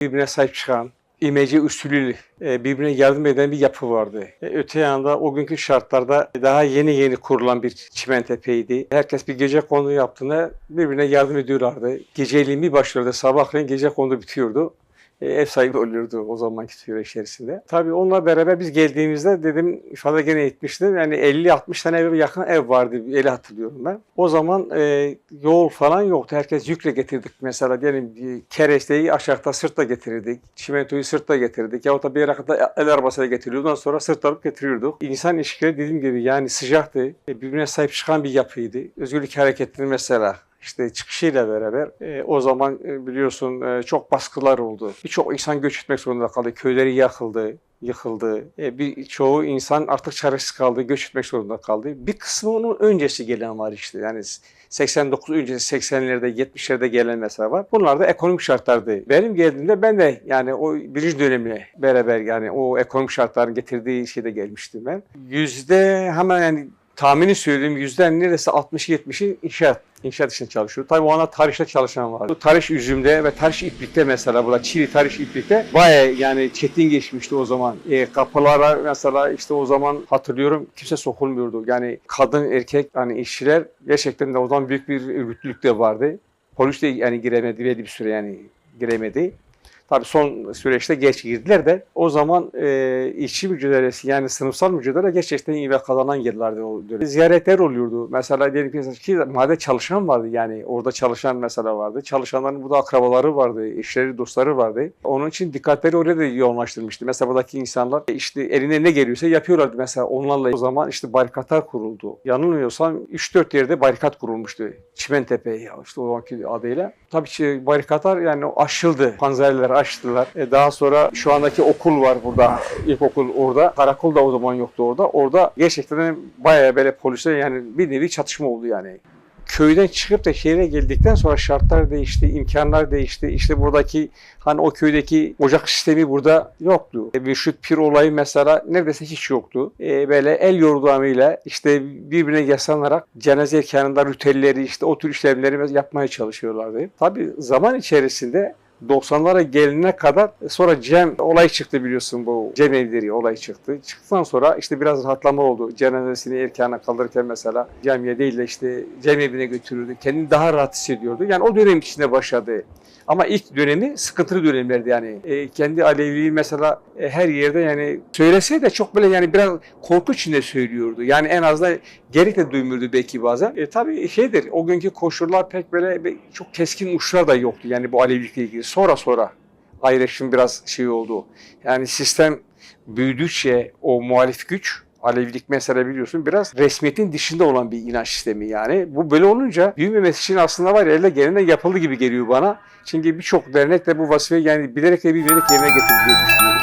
birbirine sahip çıkan, imece usulü e, birbirine yardım eden bir yapı vardı. E, Öte yanda o günkü şartlarda daha yeni yeni kurulan bir çimentepeydi. Herkes bir gece kondu yaptığında birbirine yardım ediyorlardı. Geceliğin bir başlıyordu, sabahleyin gece kondu bitiyordu. E, Ev sahibi oluyordu o zamanki süre içerisinde. Tabii onunla beraber biz geldiğimizde dedim ifade gene etmiştim. Yani 50-60 tane eve yakın ev vardı. Eli hatırlıyorum ben. O zaman e, yol falan yoktu. Herkes yükle getirdik mesela diyelim bir keresteyi aşağıda sırtla getirirdik. Çimentoyu sırtla getirdik. Yahut da bir yere el arabasıyla getiriyorduk. Ondan sonra sırt alıp getiriyorduk. İnsan ilişkileri dediğim gibi yani sıcaktı. E, Birbirine sahip çıkan bir yapıydı. Özgürlük hareketinin mesela işte çıkışıyla beraber e, o zaman e, biliyorsun e, çok baskılar oldu. Birçok insan göç etmek zorunda kaldı. Köyleri yakıldı, yıkıldı. E, birçoğu insan artık çaresiz kaldı, göç etmek zorunda kaldı. Bir kısmı onun öncesi gelen var işte. Yani 89 öncesi 80'lerde 70'lerde gelen mesela var. Bunlar da ekonomik şartlardı. Benim geldiğimde ben de yani o birinci dönemle beraber yani o ekonomik şartların getirdiği şeyde gelmiştim ben. Yüzde hemen yani tahmini söyleyeyim yüzden neredeyse 60-70'i inşaat. İnşaat için çalışıyor. Tabii o anda tarihte çalışan var. Bu tarih üzümde ve tarih iplikte mesela burada Çili tarih iplikte baya yani çetin geçmişti o zaman. E, kapılara mesela işte o zaman hatırlıyorum kimse sokulmuyordu. Yani kadın erkek hani işçiler gerçekten de o zaman büyük bir örgütlülük de vardı. Polis de yani giremedi bir süre yani giremedi. Tabii son süreçte geç girdiler de o zaman e, işçi mücadelesi yani sınıfsal mücadele gerçekten iyi ve kazanan yerlerdi o dönem. Ziyaretler oluyordu. Mesela diyelim ki madde çalışan vardı yani orada çalışan mesela vardı. Çalışanların burada akrabaları vardı, eşleri, dostları vardı. Onun için dikkatleri oraya da yoğunlaştırmıştı. Mesela buradaki insanlar işte eline ne geliyorsa yapıyorlardı. Mesela onlarla o zaman işte barikatlar kuruldu. Yanılmıyorsam 3-4 yerde barikat kurulmuştu. Çimentepe işte o zamanki adıyla. Tabii ki barikatlar yani aşıldı. Panzerler açtılar. E daha sonra şu andaki okul var burada. İlkokul orada. Karakol da o zaman yoktu orada. Orada gerçekten bayağı böyle polise yani bir nevi çatışma oldu yani köyden çıkıp da şehre geldikten sonra şartlar değişti, imkanlar değişti. İşte buradaki hani o köydeki ocak sistemi burada yoktu. E, Mürşit Pir olayı mesela neredeyse hiç yoktu. E, böyle el yordamıyla işte birbirine yaslanarak cenaze erkanında ritüelleri işte o tür işlemleri yapmaya çalışıyorlardı. Tabii zaman içerisinde 90'lara geline kadar sonra Cem olay çıktı biliyorsun bu Cem evleri olay çıktı. Çıktıktan sonra işte biraz rahatlama oldu. Cenazesini erkana kaldırırken mesela camiye değil de işte Cem evine götürürdü. Kendini daha rahat hissediyordu. Yani o dönem içinde başladı. Ama ilk dönemi sıkıntılı dönemlerdi yani. E, kendi Aleviliği mesela e, her yerde yani söylese de çok böyle yani biraz korku içinde söylüyordu. Yani en azından gerek de duymuyordu belki bazen. E, tabii şeydir o günkü koşullar pek böyle çok keskin uçlar da yoktu yani bu Alevilikle ilgili. Sonra sonra ayrışım biraz şey oldu. Yani sistem büyüdükçe o muhalif güç Alevilik mesela biliyorsun biraz resmiyetin dışında olan bir inanç sistemi yani. Bu böyle olunca büyümemesi için aslında var ya elle gelene yapıldı gibi geliyor bana. Çünkü birçok dernek de bu vazifeyi yani bilerek ve bilerek yerine getirdi düşünüyorum.